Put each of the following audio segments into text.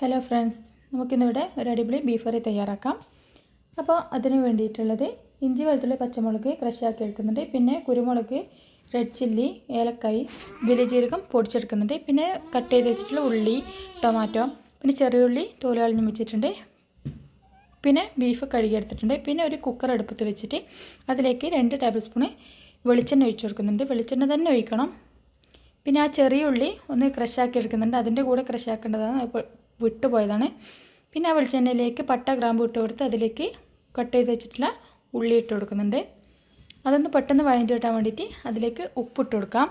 Hello friends നമുക്കിന്നിവിടെ ഒരു അടിപൊളി beef കറി തയ്യാറാക്കാം. അപ്പോൾ അതിന് വേണ്ടിയിട്ടുള്ളത് ഇഞ്ചി വെളുത്തുള്ളി പച്ചമുളക് ക്രഷാക്കി എടുക്കുന്നുണ്ട്. പിന്നെ കുരുമുളക് റെഡ് ചില്ലി ഏലക്കായി വിലജീരകം പൊടിച്ചെടുക്കുന്നുണ്ട്. പിന്നെ കട്ട് ചെയ്ത് വെച്ചിട്ടുള്ള ഉള്ളി ടൊമാറ്റോ പിന്നെ ചെറിയ ഉള്ളി തോൽ കളഞ്ഞ് വെച്ചിട്ടുണ്ട്. പിന്നെ ബീഫ് കഴുകിയെടുത്തിട്ടുണ്ട് പിന്നെ ഒരു കുക്കർ അടുപ്പത്ത് വെച്ചിട്ട് അതിലേക്ക് രണ്ട് ടേബിൾ സ്പൂണ് വെളിച്ചെണ്ണ ഒഴിച്ചു കൊടുക്കുന്നുണ്ട്. വെളിച്ചെണ്ണ തന്നെ ഒഴിക്കണം. പിന്നെ ആ ചെറിയ ഉള്ളി ഒന്ന് ക്രഷാക്കി എടുക്കുന്നുണ്ട്. അതിന്റെ കൂടെ ക്രഷാക്കേണ്ടതാണ് വിട്ടുപോയതാണ്. പിന്നെ ആ വെളിച്ചെണ്ണയിലേക്ക് പട്ട ഗ്രാമ്പ് ഇട്ട് കൊടുത്ത് അതിലേക്ക് കട്ട് ചെയ്ത് വെച്ചിട്ടുള്ള ഉള്ളി ഇട്ട് കൊടുക്കുന്നുണ്ട്. അതൊന്ന് പെട്ടെന്ന് വഴണ്ടി കിട്ടാൻ വേണ്ടിയിട്ട് അതിലേക്ക് ഉപ്പിട്ട് കൊടുക്കാം.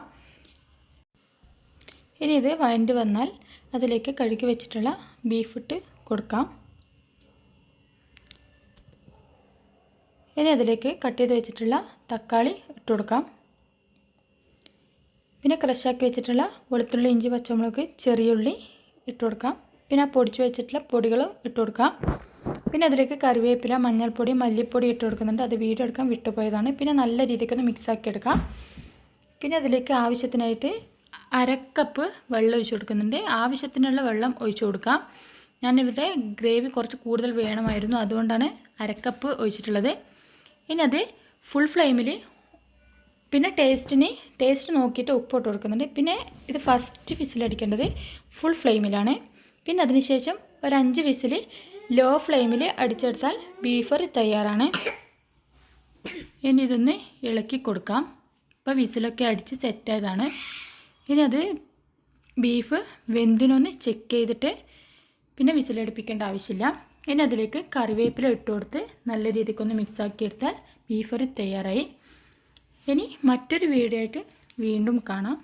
ഇനി ഇത് വഴണ്ടി വന്നാൽ അതിലേക്ക് കഴുകി വെച്ചിട്ടുള്ള ബീഫ് ഇട്ട് കൊടുക്കാം. ഇനി അതിലേക്ക് കട്ട് ചെയ്ത് വെച്ചിട്ടുള്ള തക്കാളി ഇട്ട് കൊടുക്കാം. പിന്നെ ക്രഷാക്കി വെച്ചിട്ടുള്ള വെളുത്തുള്ളി ഇഞ്ചി പച്ചമുളക് ചെറിയ ഉള്ളി ഇട്ട് കൊടുക്കാം. പിന്നെ ആ പൊടിച്ച് വെച്ചിട്ടുള്ള പൊടികൾ ഇട്ട് കൊടുക്കാം. പിന്നെ അതിലേക്ക് കറിവേപ്പില മഞ്ഞൾപ്പൊടി മല്ലിപ്പൊടി ഇട്ട് കൊടുക്കുന്നുണ്ട്. അത് വീഡിയോ എടുക്കാൻ വിട്ടുപോയതാണ്. പിന്നെ നല്ല രീതിക്കൊന്ന് മിക്സാക്കി എടുക്കാം. പിന്നെ അതിലേക്ക് ആവശ്യത്തിനായിട്ട് അരക്കപ്പ് വെള്ളം ഒഴിച്ചു കൊടുക്കുന്നുണ്ട്. ആവശ്യത്തിനുള്ള വെള്ളം ഒഴിച്ചു കൊടുക്കാം. ഞാനിവിടെ ഗ്രേവി കുറച്ച് കൂടുതൽ വേണമായിരുന്നു. അതുകൊണ്ടാണ് അരക്കപ്പ് ഒഴിച്ചിട്ടുള്ളത്. ഇനി അത് ഫുൾ ഫ്ലെയിമിൽ പിന്നെ ടേസ്റ്റിന് ടേസ്റ്റ് നോക്കിയിട്ട് ഉപ്പ് ഇട്ട് കൊടുക്കുന്നുണ്ട്. പിന്നെ ഇത് ഫസ്റ്റ് വിസിലടിക്കേണ്ടത് ഫുൾ ഫ്ലെയിമിലാണ് പിന്നെ അതിനുശേഷം ഒരു അഞ്ച് വിസിൽ ലോ ഫ്ലെയിമിൽ അടിച്ചെടുത്താൽ ബീഫ് തയ്യാറാണ്. ഇനി ഇതൊന്ന് ഇളക്കി കൊടുക്കാം. ഇപ്പോൾ വിസിലൊക്കെ അടിച്ച് സെറ്റായതാണ്. ഇനി അത് ബീഫ് വെന്തിനൊന്ന് ചെക്ക് ചെയ്തിട്ട് പിന്നെ വിസിലടുപ്പിക്കേണ്ട ആവശ്യമില്ല. ഇനി അതിലേക്ക് കറിവേപ്പില ഇട്ട് കൊടുത്ത് നല്ല രീതിക്കൊന്ന് മിക്സാക്കി എടുത്താൽ ബീഫ് തയ്യാറായി. ഇനി മറ്റൊരു വീഡിയോ ആയിട്ട് വീണ്ടും കാണാം.